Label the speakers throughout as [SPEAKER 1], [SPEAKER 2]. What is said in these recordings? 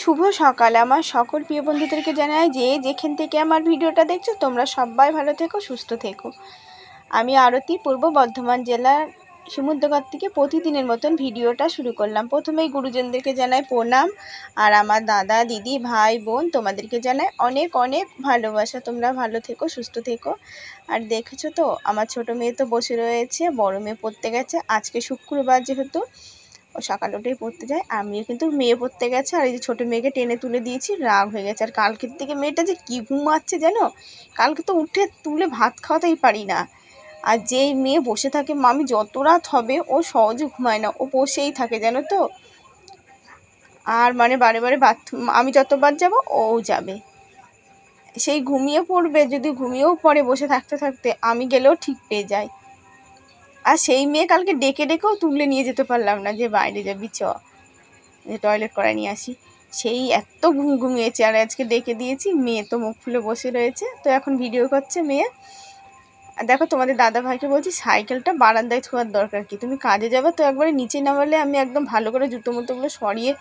[SPEAKER 1] শুভ সকাল। আমার সকল প্রিয় বন্ধুদেরকে জানাই যে যেখান থেকে আমার ভিডিওটা দেখছ, তোমরা সবাই ভালো থেকো, সুস্থ থেকো। আমি আরতি, পূর্ব বর্ধমান জেলার সমুদ্রগড় থেকে প্রতিদিনের মতন ভিডিওটা শুরু করলাম। প্রথমেই গুরুজনদেরকে জানাই প্রণাম, আর আমার দাদা, দিদি, ভাই, বোন, তোমাদেরকে জানাই অনেক অনেক ভালোবাসা। তোমরা ভালো থেকো, সুস্থ থেকো। আর দেখেছ তো, আমার ছোট মেয়ে তো বসে রয়েছে, বড় মেয়ে পড়তে গেছে। আজকে শুক্রবার যেহেতু ও সকালে উঠেই পড়তে যায়। আমিও কিন্তু মেয়ে পড়তে গেছে। আর এই যে ছোটো মেয়েকে টেনে তুলে দিয়েছি, রাগ হয়ে গেছে। আর কালকের থেকে মেয়েটা যে কী ঘুমাচ্ছে জানো? কালকে তো উঠে তুলে ভাত খাওয়াতেই পারি না। আর যেই মেয়ে বসে থাকে, মামি যত রাত হবে, ও সহজে ঘুমায় না। ও বসেই থাকে, জানো তো? আর মানে বারে বারে বাথরুম আমি যতবার যাব, ও যাবে। সেই ঘুমিয়ে পড়বে, যদি ঘুমিয়েও পড়ে বসে থাকতে থাকতে, আমি গেলেও ঠিক পেয়ে যায়। আর সেই মেয়ে কালকে ডেকে ডেকেও তুলে নিয়ে যেতে পারলাম না যে বাইরে যাবি চ। যে টয়লেট করে নিয়ে আসি। সেই এত ঘুম ঘুমিয়েছে। আর আজকে ডেকে দিয়েছি। মেয়ে তো মুখ ফুলে বসে রয়েছে। তো এখন ভিডিও করছে মেয়ে। আর দেখো তোমাদের দাদা ভাইকে বলছি, সাইকেলটা বারান্দায় ছোঁয়ার দরকার কি? তুমি কাজে যাবে তো একবারে নিচে নামালে আমি একদম ভালো করে জুতো মুতোগুলো সরিয়ে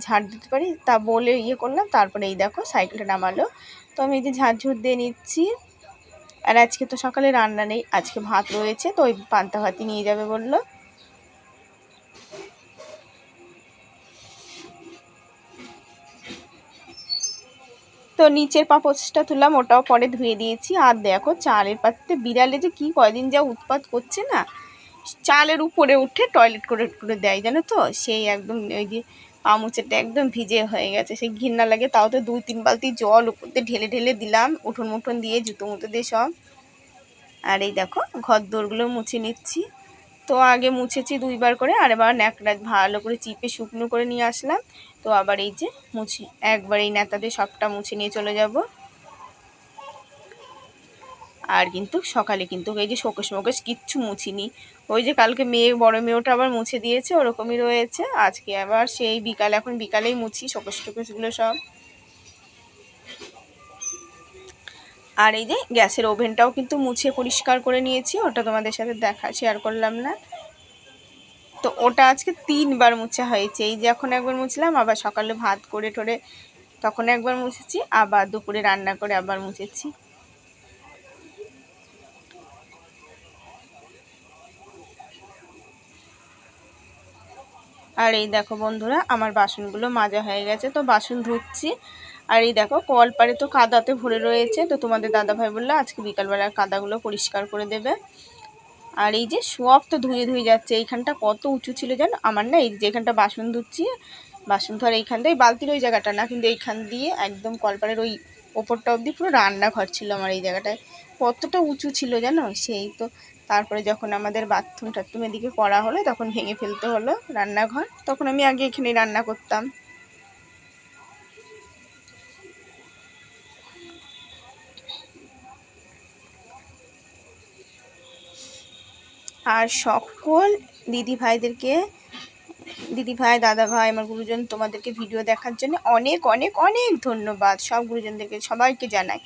[SPEAKER 1] ঝাড় দিতে পারি। তা বলে ইয়ে করলাম। তারপরে এই দেখো সাইকেলটা নামালো। তো আমি এই যে ঝাড় ঝুড় দিয়ে নিচ্ছি। আর আজকে তো সকালে রান্না নেই, আজকে ভাত রয়েছে, তো ওই পান্তা ভাতই নিয়ে যাবে বলল। তো নিচের পাপোচটা তুললাম, ওটাও পরে ধুয়ে দিয়েছি। আর দেখো চালের পাত্রে বিড়ালে যে কি কয়দিন যা উৎপাত করছে না, চালের উপরে উঠে টয়লেট করে করে দেয়, জানো তো? সেই একদম ওই যে পামুচেরটা একদম ভিজে হয়ে গেছে। সেই ঘিন্না লাগে, তাও তো দুই, তিন বালতি জল উপর দিয়ে ঢেলে ঢেলে দিলাম, উঠোন মুঠোন দিয়ে, জুতো মুতো দিয়ে সব। আর এই দেখো, ঘর দোরগুলো মুছে নিচ্ছি। তো আগে মুছেছি দুইবার করে, আর এবার ন্যাকড়া ভালো করে চিপে শুকনো করে নিয়ে আসলাম। তো আবার এই যে মুছি, একবার এই নেতাদের সবটা মুছে নিয়ে চলে যাব। আর কিন্তু সকালে কিন্তু এই যে শোকেশ মোকেশ কিচ্ছু মুছিনি। ওই যে কালকে মেয়ে, বড় মেয়েটা আবার মুছে দিয়েছে, ওরকমই রয়েছে। আজকে আবার সেই বিকাল, এখন বিকালেই মুছি শোকেশ টোকেশগুলো সব। আর এই যে গ্যাসের ওভেনটাও কিন্তু মুছে পরিষ্কার করে নিয়েছি, ওটা তোমাদের সাথে দেখা শেয়ার করলাম না। তো ওটা আজকে তিনবার মুছা হয়েছে। এই যে এখন একবার মুছলাম, আবার সকালে ভাত করে টোরে তখন একবার মুছেছি, আবার দুপুরে রান্না করে আবার মুছেছি। আর এই দেখো বন্ধুরা, আমার বাসনগুলো মাজা হয়ে গেছে, তো বাসন ধুচ্ছি। আর এই দেখো, কলপারে তো কাদাতে ভরে রয়েছে, তো তোমাদের দাদাভাই বলল আজকে বিকালবেলা কাদাগুলো পরিষ্কার করে দেবে। আর এই যে সব তো ধুয়ে ধুয়ে যাচ্ছে, এইখানটা কত উঁচু ছিল জানো? আমার না এই যেখানটা বাসন ধুচ্ছি, বাসন ধর এইখান দিয়ে বালতির ওই জায়গাটা না, কিন্তু এইখান দিয়ে একদম কলপারের ওই ওপরটা অবধি পুরো রান্নাঘর ছিল আমার এই জায়গাটায়। কতটা উঁচু ছিল জানো? সেই তো তারপরে যখন আমাদের বাথরুম টাথরুম এদিকে করা হলো, তখন ভেঙে ফেলতে হলো রান্নাঘর। তখন আমি আগে এখানে রান্না করতাম। আর সকল দিদি ভাইদেরকে দিদি ভাই দাদা ভাই আমার গুরুজন, তোমাদেরকে ভিডিও দেখার জন্য অনেক অনেক অনেক ধন্যবাদ। সব গুরুজনদেরকে সবাইকে জানাই।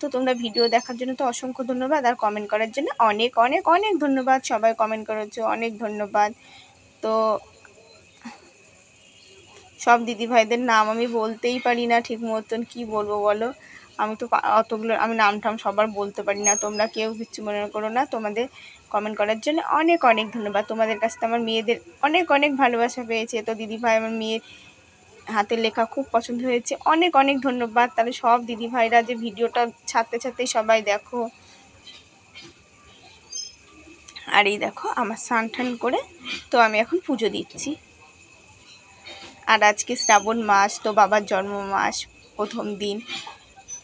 [SPEAKER 1] তো তোমরা ভিডিও দেখার জন্য তো অসংখ্য ধন্যবাদ আর কমেন্ট করার জন্য অনেক অনেক অনেক ধন্যবাদ। সবাই কমেন্ট করেছ, অনেক ধন্যবাদ। তো সব দিদি ভাইদের নাম আমি বলতেই পারি না ঠিক মতন, কী বলব বলো? আমি তো অতগুলো, আমি নাম টাম সবার বলতে পারি না। তোমরা কেউ কিচ্ছু মনে করো না। তোমাদের কমেন্ট করার জন্য অনেক অনেক ধন্যবাদ। তোমাদের কাছ আমার মেয়েদের অনেক অনেক ভালোবাসা পেয়েছে। তো দিদি ভাই আমার মেয়ের হাতের লেখা খুব পছন্দ হয়েছে। অনেক অনেক ধন্যবাদ। তাহলে সব দিদি ভাইরা যে ভিডিওটা ছাড়তে ছাড়তেই সবাই দেখো। আর এই দেখো, আমার স্নান টান করে তো আমি এখন পুজো দিচ্ছি। আর আজকে শ্রাবণ মাস, তো বাবার জন্ম মাস প্রথম দিন।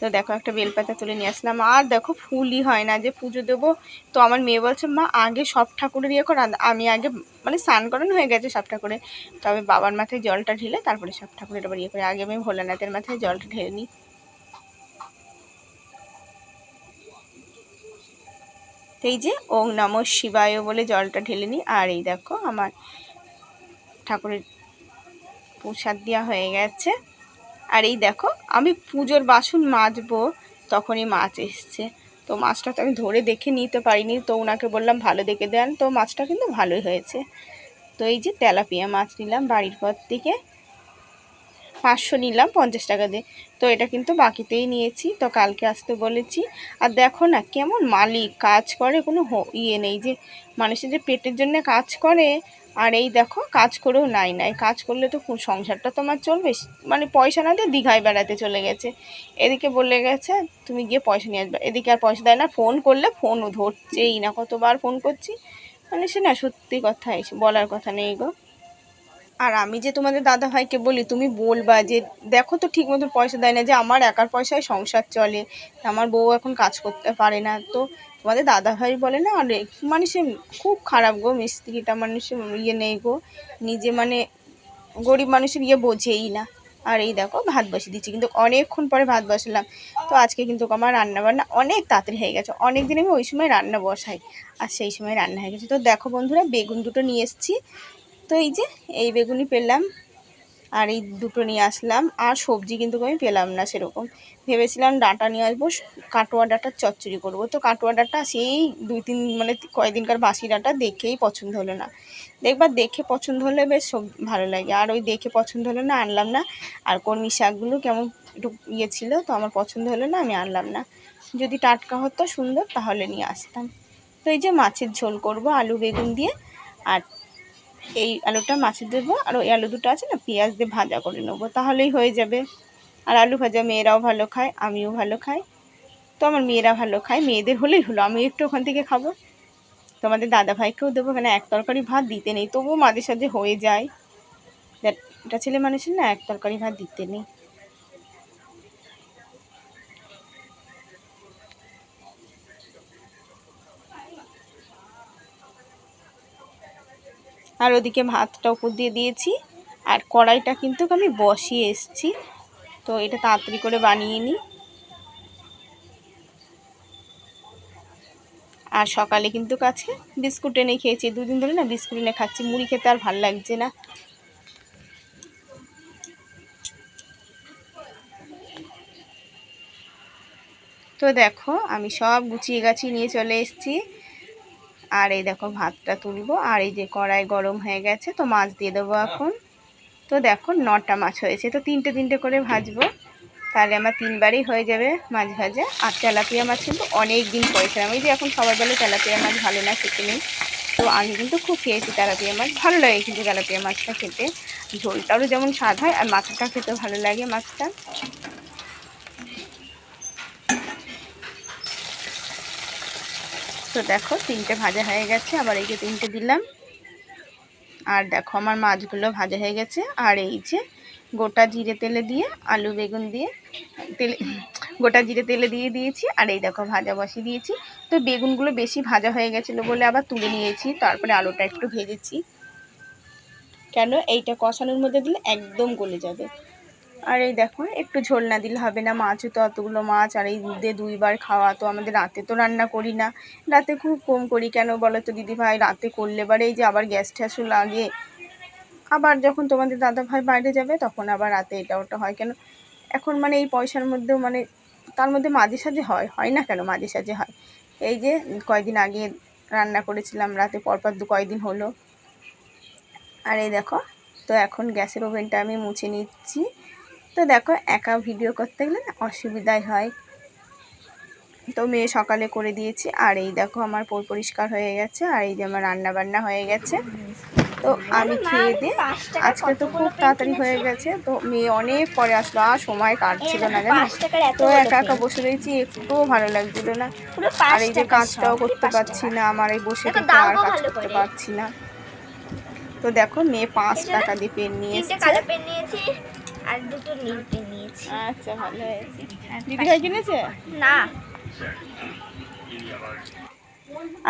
[SPEAKER 1] তো দেখো একটা বেলপাতা তুলে নিয়ে আসলাম। আর দেখো ফুলই হয় না যে পুজো দেবো। তো আমার মেয়ে বলছে, মা, আগে সব ঠাকুরের ইয়ে কর। আমি আগে মানে স্নান করানো হয়ে গেছে সব ঠাকুরে। তবে বাবার মাথায় জলটা ঢেলে তারপরে সব ঠাকুরের আবার ইয়ে করে। আগে আমি ভোলানাথের মাথায় জলটা ঢেলে নিই। এই যে ওং নম শিবায় বলে জলটা ঢেলে নিই। আর এই দেখো আমার ঠাকুরের প্রসাদ দেওয়া হয়ে গেছে। আর এই দেখো, আমি পুজোর বাসন মাজবো, তখনই মাছ এসছে। তো মাছটা তো আমি ধরে দেখে নিতে পারিনি, তো ওনাকে বললাম, ভালো দেখে দেন। তো মাছটা কিন্তু ভালোই হয়েছে। তো এই যে তেলাপিয়া মাছ নিলাম বাড়ির পর থেকে। পাঁচশো নিলাম, পঞ্চাশ টাকা দিয়ে। তো এটা কিন্তু বাকিতেই নিয়েছি, তো কালকে আসতে বলেছি। আর দেখো না, কেমন মালিক, কাজ করে কোনো ইয়ে নেই যে, মানুষের যে পেটের জন্য কাজ করে আর এই দেখো, কাজ করেও নাই নাই। কাজ করলে তো সংসারটা তোমার চলবে। মানে পয়সা না দিয়ে দীঘায় বেড়াতে চলে গেছে। এদিকে বলে গেছে, তুমি গিয়ে পয়সা নিয়ে আসবে। এদিকে আর পয়সা দেয় না, ফোন করলে ফোনও ধরছেই না। কতবার ফোন করছি। মানে সে না সত্যি কথা এসে বলার কথা নেই গো। আর আমি যে তোমাদের দাদা ভাইকে বলি, তুমি বলবা যে, দেখো তো ঠিক মতো পয়সা দেয় না যে আমার একার পয়সায় সংসার চলে। আমার বউ এখন কাজ করতে পারে না। তো তোমাদের দাদা ভাই বলে না অনেক মানে সে খুব খারাপ গো মিস্ত্রিটা মানে সে ইয়ে নেই গো, নিজে মানে গরিব মানুষের ইয়ে বোঝেই না। আর এই দেখো ভাত বসিয়ে দিচ্ছি, কিন্তু অনেকক্ষণ পরে ভাত বসালাম। তো আজকে কিন্তু আমার রান্না বান্না অনেক তাড়াতাড়ি হয়ে গেছে অনেক দিন আমি ওই সময় রান্না বসাই, আর সেই সময় রান্না হয়ে গেছে। তো দেখো বন্ধুরা, বেগুন দুটো নিয়ে এসেছি। তো এই যে, এই বেগুনই পেলাম। আর এই দুটো নিয়ে আসলাম। আর সবজি কিন্তু আমি পেলাম না সেরকম। ভেবেছিলাম ডাঁটা নিয়ে আসব, কাটোয়া ডাঁটার চচ্চড়ি করব। তো কাটোয়া ডাঁটা সেই দুই তিন মানে কয়েকদিনকার বাসি ডাঁটা দেখেই পছন্দ হলো না। দেখবার দেখে পছন্দ হলে বেশ সব ভালো লাগে। আর ওই দেখে পছন্দ হলো না আনলাম না। আর কর্মি শাকগুলো কেমন একটু ইয়ে ছিল তো আমার পছন্দ হলো না, আমি আনলাম না। যদি টাটকা হতো সুন্দর, তাহলে নিয়ে আসতাম। তো এই যে মাছের ঝোল করব, আলু বেগুন দিয়ে। আর এই আলুটা মাছে দেবো, আর ওই আলু দুটো আছে না, পেঁয়াজ দিয়ে ভাজা করে নেব, তাহলেই হয়ে যাবে। আর আলু ভাজা মেয়েরাও ভালো খায়, আমিও ভালো খাই। তো আমার মেয়েরা ভালো খায়, মেয়েদের হলেই হলো, আমি একটু ওখান থেকে খাব। তোমাদের দাদা ভাইকেও দেবো কেন এক তরকারি ভাত দিতে নেই, তবুও মাঝে সাঝে হয়ে যায়। এটা ছেলে মানুষের না, এক তরকারি ভাত দিতে নেই। আর ওদিকে ভাতটা উপর দিয়ে দিয়েছি। আর কড়াইটা কিন্তু আমি বসিয়ে এসছি। তো এটা তাড়াতাড়ি করে বানিয়ে নিই। আর সকালে কিন্তু কাছে বিস্কুট এনে খেয়েছি। দুদিন ধরে না বিস্কুট এনে খাচ্ছি। মুড়ি খেতে আর ভালো লাগছে না। তো দেখো, আমি সব গুছিয়ে গাছিয়ে নিয়ে চলে এসেছি। আর এই দেখো ভাতটা তুলবো, আর এই যে কড়াই গরম হয়ে গেছে, তো মাছ দিয়ে দেবো এখন। তো দেখো নটা মাছ হয়েছে, তো তিনটে তিনটে করে ভাজবো। তাহলে আমার তিনবারই হয়ে যাবে মাছ ভাজা। আর তেলাপিয়া মাছ কিন্তু অনেক দিন পয়সা আমি যে এখন সবাই বলে তেলাপিয়া মাছ ভালো না খেতে নেই। তো আমি কিন্তু খুব খেয়েছি তেলাপিয়া মাছ। ভালো লাগে কিন্তু তেলাপিয়া মাছটা খেতে। ঝোলটারও যেমন স্বাদ হয়, আর মাছটা খেতেও ভালো লাগে মাছটা। তো দেখো, তিনটে ভাজা হয়ে গেছে, আবার এই যে তিনটে দিলাম। আর দেখো, আমার মাছগুলো ভাজা হয়ে গেছে। আর এই যে গোটা জিরে তেলে দিয়ে, আলু বেগুন দিয়ে, তেলে গোটা জিরে তেলে দিয়ে দিয়েছি, আর এই দেখো, ভাজা বসিয়ে দিয়েছি। তো বেগুনগুলো বেশি ভাজা হয়ে গেছিল বলে আবার তুলে নিয়েছি, তারপরে আলুটা একটু ভেজেছি। কেন? এইটা কষানোর মধ্যে দিলে একদম গলে যাবে। আর এই দেখো, একটু ঝোল না দিলে হবে না মাছও তো অতগুলো মাছ, আর এই দুধে দুইবার খাওয়া, তো আমাদের রাতে তো রান্না করি না। রাতে খুব কম করি, কেন বলো তো দিদি ভাই রাতে করলে এবারে এই যে আবার গ্যাস ট্যাসও লাগে। আবার যখন তোমাদের দাদা ভাই বাইরে যাবে, তখন আবার রাতে এটা ওটা হয়। কেন, এখন মানে এই পয়সার মধ্যেও মানে তার মধ্যে মাঝে সাঝে হয় হয় না কেন মাঝে সাঝে হয়? এই যে কয়দিন আগে রান্না করেছিলাম, রাতে পরপর দু কয়দিন হলো। আর এই দেখো, তো এখন গ্যাসের ওভেনটা আমি মুছে নিচ্ছি। তো দেখো একা ভিডিও করতে গেলে না অসুবিধাই হয়। তো মেয়ে সকালে করে দিয়েছি আর এই দেখো আমার পোর পরিষ্কার হয়ে গেছে আর এই যে আমার রান্না বান্না হয়ে গেছে। তো আমি খেয়ে দিয়ে আজকে তো খুব তাড়াতাড়ি হয়ে গেছে তো মেয়ে অনেক পরে আসলো আর সময় কাটছিল না জানো? তো একা একা বসে রয়েছি একটুও ভালো লাগছিল না। আর এই যে কাজটাও করতে পারছি না আমার এই বসে থেকে আর কাজ করতে পারছি না। তো দেখো মেয়ে পাঁচ টাকা দিয়ে পেন নিয়ে এসেছে।
[SPEAKER 2] আর দুটো নিতে নিয়েছি।
[SPEAKER 1] আচ্ছা ভালো হয়েছে। দিদি ভাই কিনেছে?
[SPEAKER 2] না।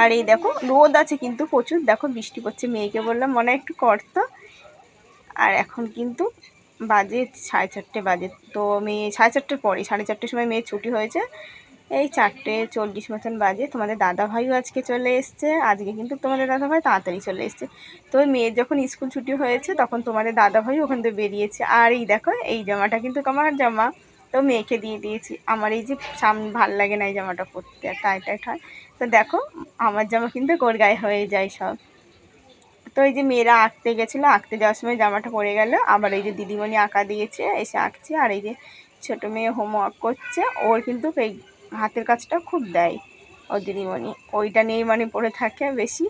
[SPEAKER 1] আর এই দেখো রোদ আছে কিন্তু প্রচুর। দেখো বৃষ্টি পড়ছে মেয়েকে বললাম মনে একটু করতো আর এখন কিন্তু বাজে সাড়ে চারটে বাজে। তো মেয়ে সাড়ে চারটের পরে সাড়ে চারটের সময় মেয়ে ছুটি হয়েছে। এই চারটে চল্লিশ মতন বাজে। তোমাদের দাদা ভাইও আজকে চলে এসছে। আজকে কিন্তু তোমাদের দাদা ভাই তাড়াতাড়ি চলে এসছে। তো মেয়ের যখন স্কুল ছুটি হয়েছে, তখন তোমাদের দাদা ভাই ওখান থেকে বেরিয়েছে। আর এই দেখো, এই জামাটা কিন্তু আমার জামা। তো মেয়েকে দিয়ে দিয়েছি। আমার এই যে সামনে ভালো লাগে না এই জামাটা পরতে, আর টাইট টাইট হয় তো দেখো, আমার জামা কিন্তু গোর গায়ে হয়ে যায় সব। তো এই যে মেয়েরা আঁকতে গেছিল, আঁকতে যাওয়ার সময় জামাটা পরে গেল। আবার এই যে দিদিমণি আঁকা দিয়েছে, এসে আঁকছে। আর এই যে ছোটো মেয়ে হোমওয়ার্ক করছে, ওর কিন্তু হাতের কাজটা খুব দেয় ও ওইটা নিয়েই মানে পড়ে থাকে বেশি।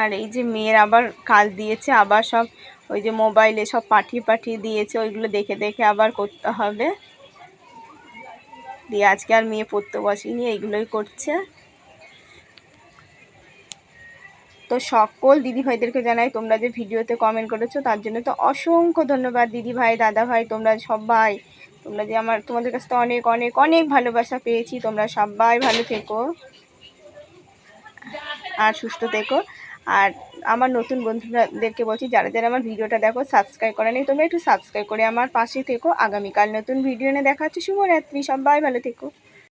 [SPEAKER 1] আর এই যে মেয়ের আবার কাজ দিয়েছে, আবার সব ওই যে মোবাইলে সব পাঠিয়ে পাঠিয়ে দিয়েছে, ওইগুলো দেখে দেখে আবার করতে হবে। দিয়ে আজকে আর মেয়ে পড়তে বসেনি, এইগুলোই করছে। তো সকল দিদি ভাইদেরকে জানাই তোমরা যে ভিডিওতে কমেন্ট করেছ, তার জন্য তো অসংখ্য ধন্যবাদ দিদি ভাই দাদা ভাই তোমরা সবাই। তোমরা যে আমার, তোমাদের কাছ থেকে অনেক অনেক অনেক ভালোবাসা পেয়েছি। তোমরা সবাই ভালো থেকো আর সুস্থ থেকো। আর আমার নতুন বন্ধুদেরকে বলছি, যারা যারা আমার ভিডিওটা দেখো সাবস্ক্রাইব করে নেই, তোমরা একটু সাবস্ক্রাইব করে আমার পাশে থেকো। আগামীকাল নতুন ভিডিও নিয়ে দেখা হচ্ছে শুভরাত্রি, সবাই ভালো থেকো।